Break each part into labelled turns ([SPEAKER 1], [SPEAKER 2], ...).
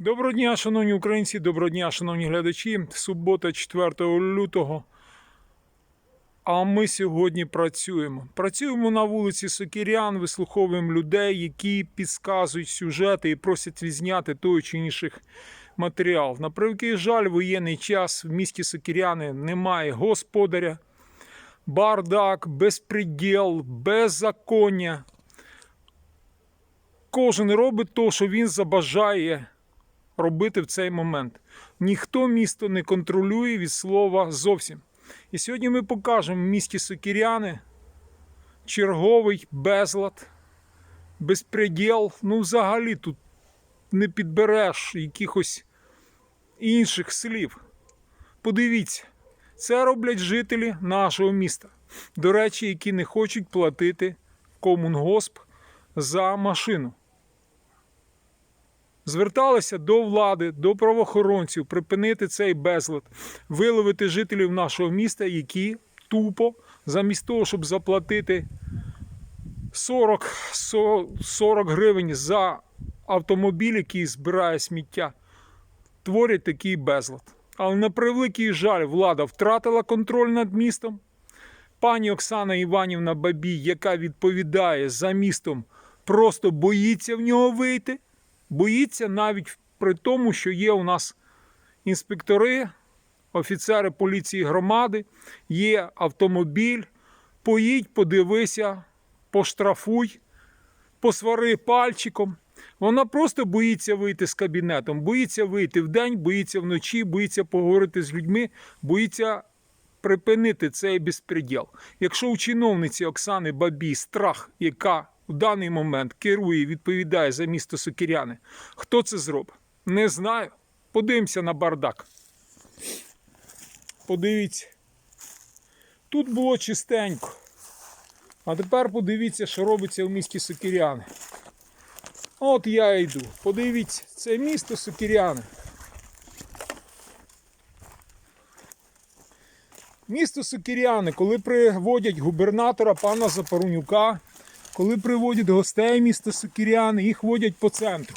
[SPEAKER 1] Доброго дня, шановні українці, доброго дня, шановні глядачі. Субота, 4 лютого. А ми сьогодні працюємо. Працюємо на вулиці Сокірян, вислуховуємо людей, які підказують сюжети і просять відзняти той чи інших матеріал. На превеликий жаль, воєнний час в місті Сокіряни немає господаря, бардак, безпреділ, беззаконня. Кожен робить то, що він забажає робити в цей момент. Ніхто місто не контролює від слова зовсім. І сьогодні ми покажемо в місті Сокіряни черговий безлад, безпреділ. Ну, взагалі тут не підбереш якихось інших слів. Подивіться, це роблять жителі нашого міста. До речі, які не хочуть платити комунгосп за машину зверталися до влади, до правоохоронців припинити цей безлад, виловити жителів нашого міста, які тупо, замість того, щоб заплатити 40, 40 гривень за автомобіль, який збирає сміття, творять такий безлад. Але на превеликий жаль, влада втратила контроль над містом. Пані Оксана Іванівна Бабій, яка відповідає за містом, просто боїться в нього вийти боїться навіть при тому, що є у нас інспектори, офіцери поліції громади, є автомобіль. Поїдь, подивися, поштрафуй, посвари пальчиком. Вона просто боїться вийти з кабінетом, боїться вийти вдень, боїться вночі, боїться поговорити з людьми, боїться припинити цей безпреділ. Якщо у чиновниці Оксани Бабій страх, яка в даний момент керує і відповідає за місто Сокіряни. Хто це зробить? Не знаю. Подивимося на бардак. Подивіться. Тут було чистенько. А тепер подивіться, що робиться в місті Сокіряни. От я йду. Подивіться, це місто Сокіряни. Місто Сокіряни, коли приводять губернатора пана Запорунюка, коли приводять гостей міста Сокіряни, їх водять по центру.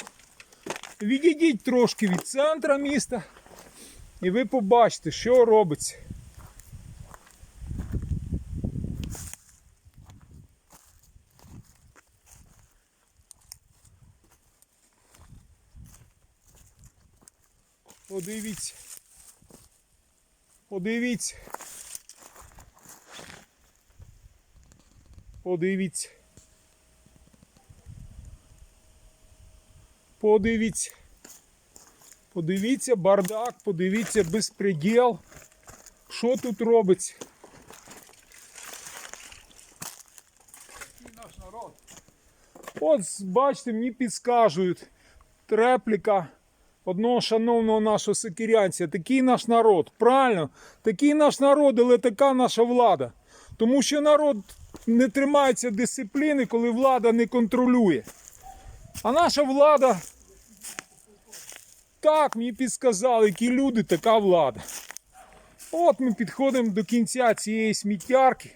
[SPEAKER 1] Відійдіть трошки від центра міста, і ви побачите, що робиться. Подивіться. Подивіться. Подивіться. Подивіться. Подивіться бардак, подивіться безпреділ. Що тут робиться?
[SPEAKER 2] наш народ.
[SPEAKER 1] От, бачите, мені підскажуть. Репліка одного шановного нашого сикірянця. Такий наш народ. Правильно, такий наш народ, але така наша влада. Тому що народ не тримається дисципліни, коли влада не контролює. А наша влада. Так, мені підсказали, які люди, така влада. От ми підходимо до кінця цієї сміттярки,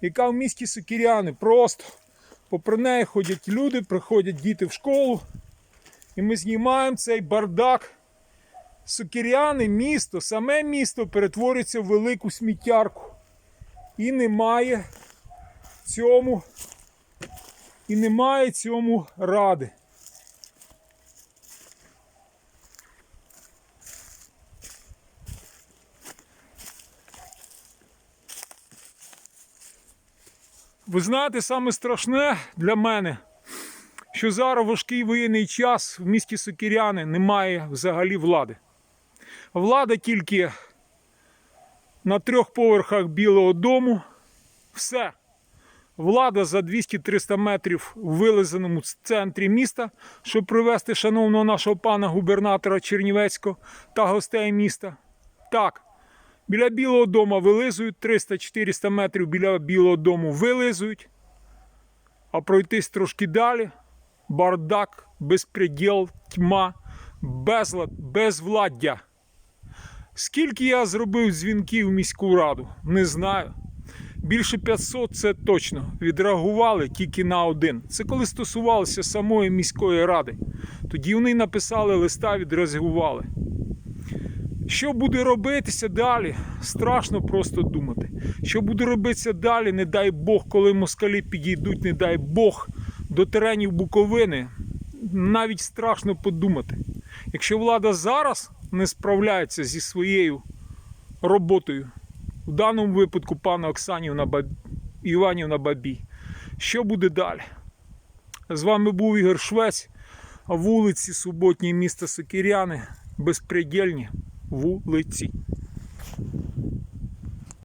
[SPEAKER 1] яка в місті Сокіряни. Просто попри неї ходять люди, приходять діти в школу. І ми знімаємо цей бардак. Сокіряни, місто, саме місто перетворюється в велику сміттярку. І немає цьому, і немає цьому ради. Ви знаєте, саме страшне для мене, що зараз важкий воєнний час в місті Сокіряни немає взагалі влади. Влада тільки на трьох поверхах Білого дому. Все. Влада за 200-300 метрів в вилизаному центрі міста, щоб привезти шановного нашого пана губернатора Чернівецького та гостей міста. Так, біля Білого дому вилизують, 300-400 метрів біля Білого дому вилизують, а пройтись трошки далі. Бардак, безпреділ, тьма, безлад, безвладдя. Скільки я зробив дзвінків в міську раду, не знаю. Більше 500 це точно. Відреагували тільки на один. Це коли стосувалося самої міської ради. Тоді вони написали листа, відреагували. Що буде робитися далі? Страшно просто думати. Що буде робитися далі, не дай Бог, коли москалі підійдуть, не дай Бог, до теренів Буковини. Навіть страшно подумати. Якщо влада зараз не справляється зі своєю роботою, в даному випадку пана Оксанівна Баб... Іванівна Бабій, що буде далі? З вами був Ігор Швець, вулиці суботні міста Сокиряни безпредельні вулиці.